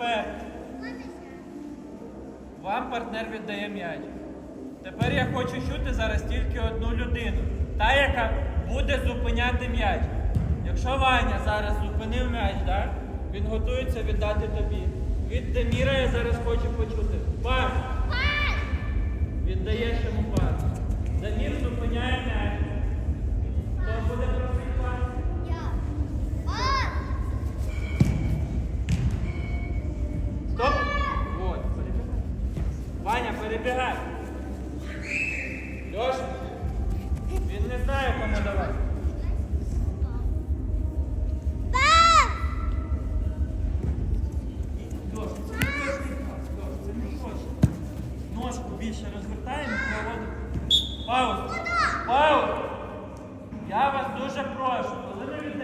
Тепер вам партнер віддає м'яч. Тепер я хочу чути зараз тільки одну людину. Та, яка буде зупиняти м'яч. Якщо Ваня зараз зупинив м'яч, так? він готується віддати тобі. Від Деміра я зараз хочу почути. Пас! перебігай. Льош, він не знає, кому давати. Льош, це не точно це не точно. Ножку більше розвертаємо, проводимо. Паузу. Паузу. Я вас дуже прошу, коли ви віддаєте.